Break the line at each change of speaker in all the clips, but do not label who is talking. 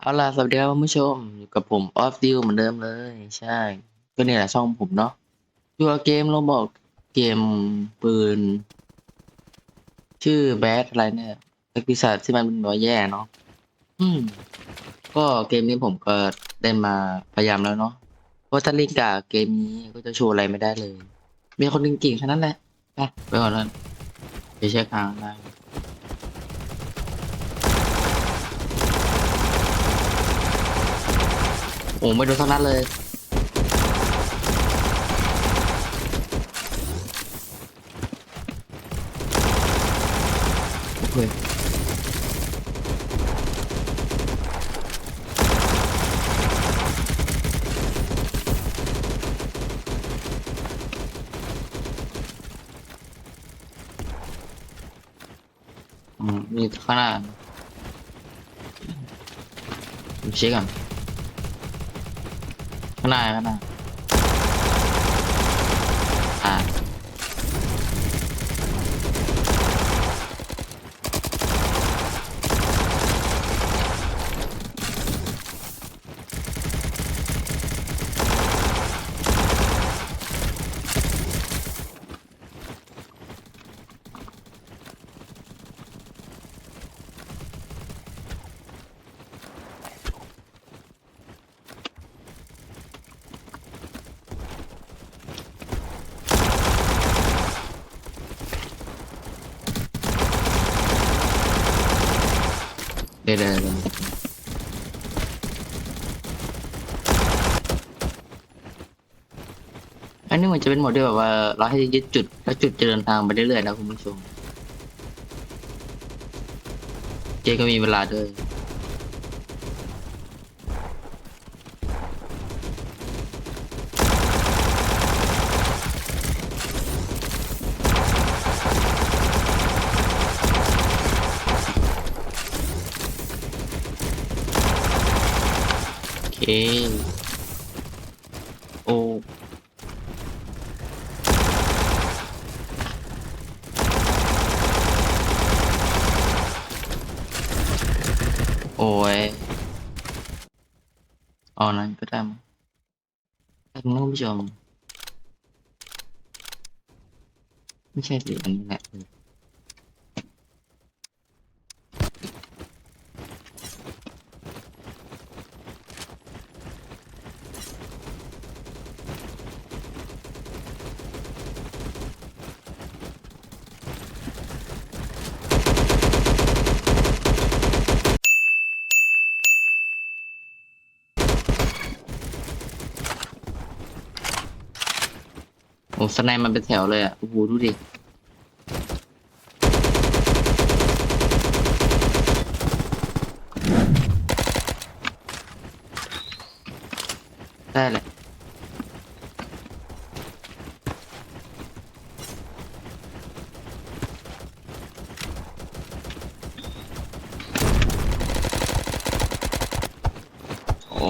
เอาล่ะสวัสดีครับคุณผู้ชมอยู่กับผมออฟดิวเหมือนเดิมเลย ใช่ ก็เนี่ยแหละช่องผมเนาะอยู่กับเกมเราบอกเกมปืน ชื่อแบดอะไรเนี่ยนักปีศาที่มันเป็นตัวแย่เนาะอืม ก็เกมนี้ผมก็ได้มาพยายามแล้วเนาะเพราะถ้าเล่นกาเกมนี้ก็จะโชว์อะไรไม่ได้เลย มีคนเก่งๆแค่นั้นแหละไปไปก่อนแล้วไปเช็คทางได้ โอ้ไม่โดนสักนัดเลยอเคอืมมีข้างหน้าเช็คก่อน ข้างหน้าข้างหน้าอ่า เดี๋ยวเดี๋ยอันนี้มันจะเป็นโหมดที่แบบว่าเราให้ยึดจุดแล้วจุดจะเดินทางไปเรื่อยๆนะคุณผู้ชม เจก็มีเวลาด้วย โอเคโอ้โอ้ยเอานั้นก็ได้มั้งท่านผู้ชมไม่ใช่สิอันนี้แหละ สไนมันเป็นแถวเลยอะโอ้โหดูดิได้แหละโอ้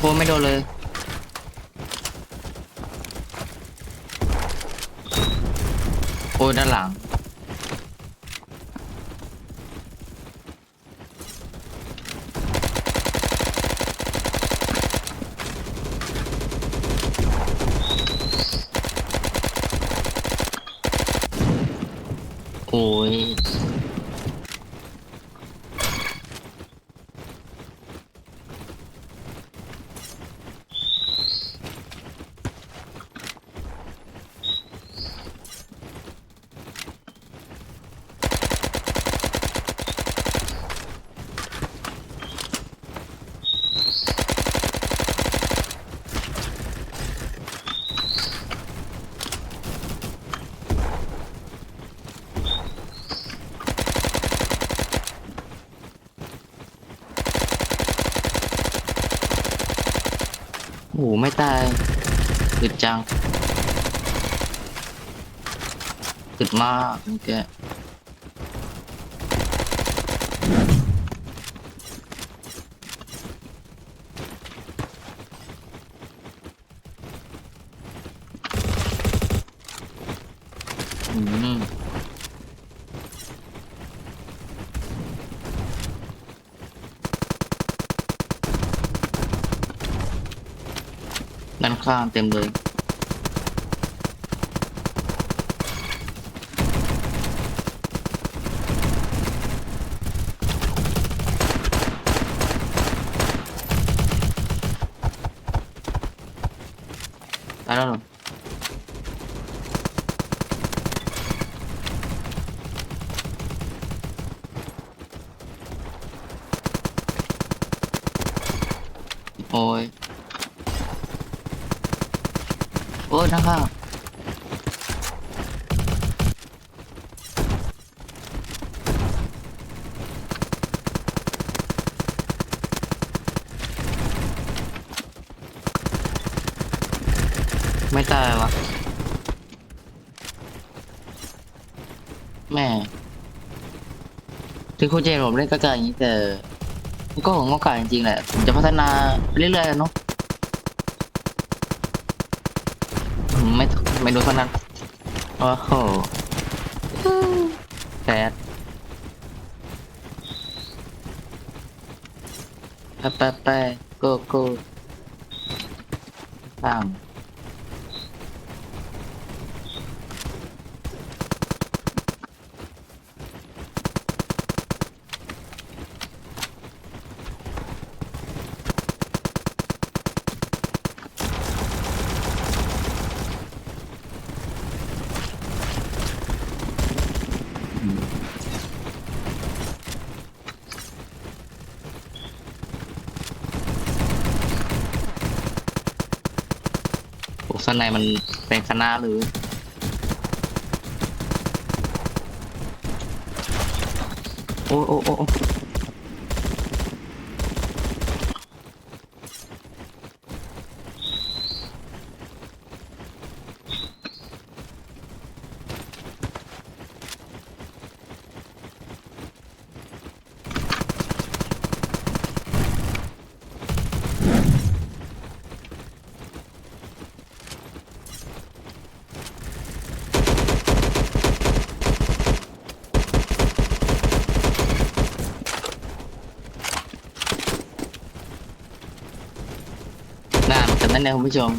โคไม่โดนเลยโอ้ด้านหลัง โอ้ย โอ้โหไม่ตายตึดจังตึดมากเมื่อกอืม ข้างเต็มเลยตายแล้วเหรอโอ้ย โอ้ยนะครับ ไม่ตายวะแม่ถึงคุณเจนผมเล่นก็กาอย่างนี้แต่ก็ของอกาจริงๆแหละผมจะพัฒนาไปเรื่อยๆเนาะอืมไม่ ไม่รู้เท่านั้นโอ้โหแซดไปไปไปโกโก้ต่าง ข้างในมันเป็นคณะหรือ โอ้โอ้โอ้ โอ้นานเหมือนกันนั่นเองคุณผู้ชม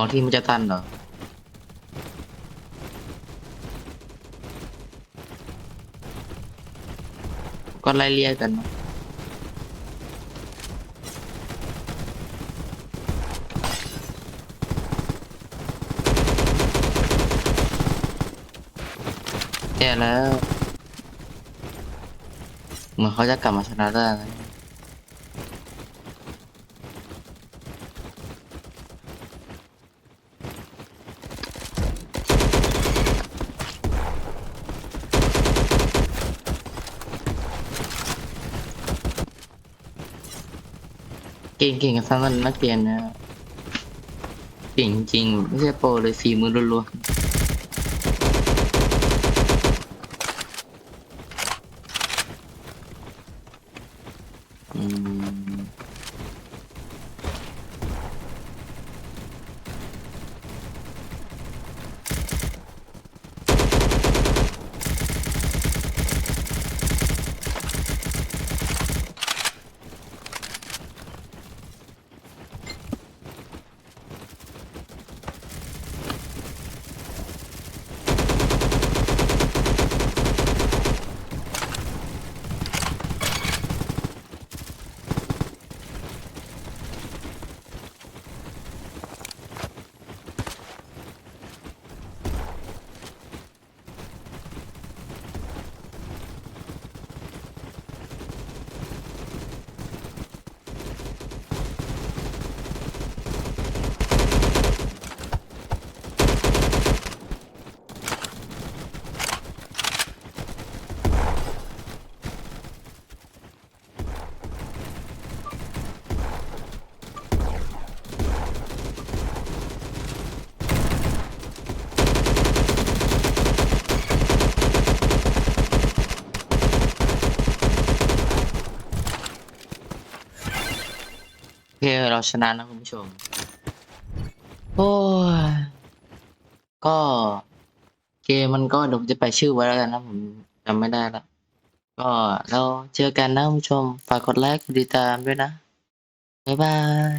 องทีมมันจะทันเหรอก็ไล่เลี่ยกันเนอะแย่แล้ว เหมือนเขาจะกลับมาชนะได้ เก่งเก่งกันทั้งนั้นนักเรียนนะเก่งจริงไม่ใช่โปรเลยสี่มือล้วนๆอืม เราชนะนะคุณผู้ชม โอ้ยก็เกมมันก็เดี๋ยวผมจะไปชื่อไว้แล้วกันนะผมจำไม่ได้ละก็เราเจอกันนะคุณผู้ชม ฝากกดไลค์กดติดตามด้วยนะ บ๊ายบาย